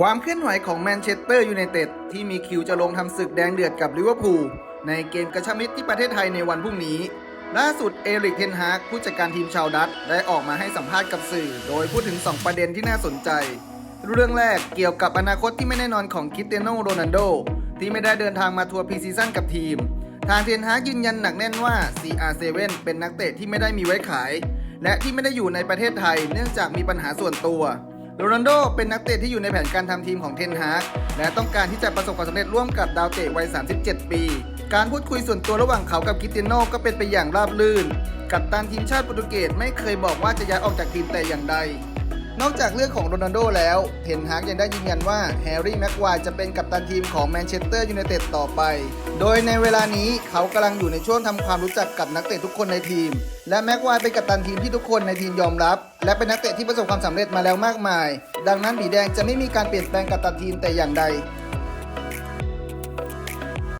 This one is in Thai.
ความเคลื่อนไหวของแมนเชสเตอร์ยูไนเต็ดที่มีคิวจะลงทำศึกแดงเดือดกับลิเวอร์พูลในเกมกระชับมิตรที่ประเทศไทยในวันพรุ่งนี้ ล่าสุดเอริกเทนฮากผู้จัดการทีมชาวดัตช์ได้ออกมาให้สัมภาษณ์กับสื่อ โดยพูดถึง 2 ประเด็นที่น่าสนใจ เรื่องแรกเกี่ยวกับอนาคตที่ไม่แน่นอนของคริสเตียโนโรนัลโดที่ไม่ได้เดินทางมาทัวร์พรีซีซั่นกับทีม ทางเทนฮากยืนยันหนักแน่นว่า CR7 เป็นนักเตะที่ไม่ได้มีไว้ขาย และที่ไม่ได้อยู่ในประเทศไทย เนื่องจากมีปัญหาส่วนตัว โรนัลโดเป็นนักเตะที่อยู่ในแผนการทำทีมของเทนฮากและต้องการที่จะประสบความสำเร็จร่วมกับดาวเตะวัย 37 ปี การพูดคุยส่วนตัวระหว่างเขากับกิติโนก็เป็นไปอย่างราบรื่น กัปตันทีมชาติโปรตุเกสไม่เคยบอกว่าจะย้ายออกจากทีมแต่อย่างใด นอกจากเรื่องของโรนัลโดแล้วเทนฮากยังได้ยืนยันว่าแฮร์รี่แม็กควายจะเป็นกัปตันทีมของแมนเชสเตอร์ยูไนเต็ดต่อไป โดยในเวลานี้เขากำลังอยู่ในช่วงทำความรู้จักกับนักเตะทุกคนในทีม และแม็กควายเป็นกัปตันทีมที่ทุกคนในทีมยอมรับ และเป็นนักเตะที่ประสบความสำเร็จมาแล้วมากมาย ดังนั้นบีแดงจะไม่มีการเปลี่ยนแปลงกัปตันทีมแต่อย่างใด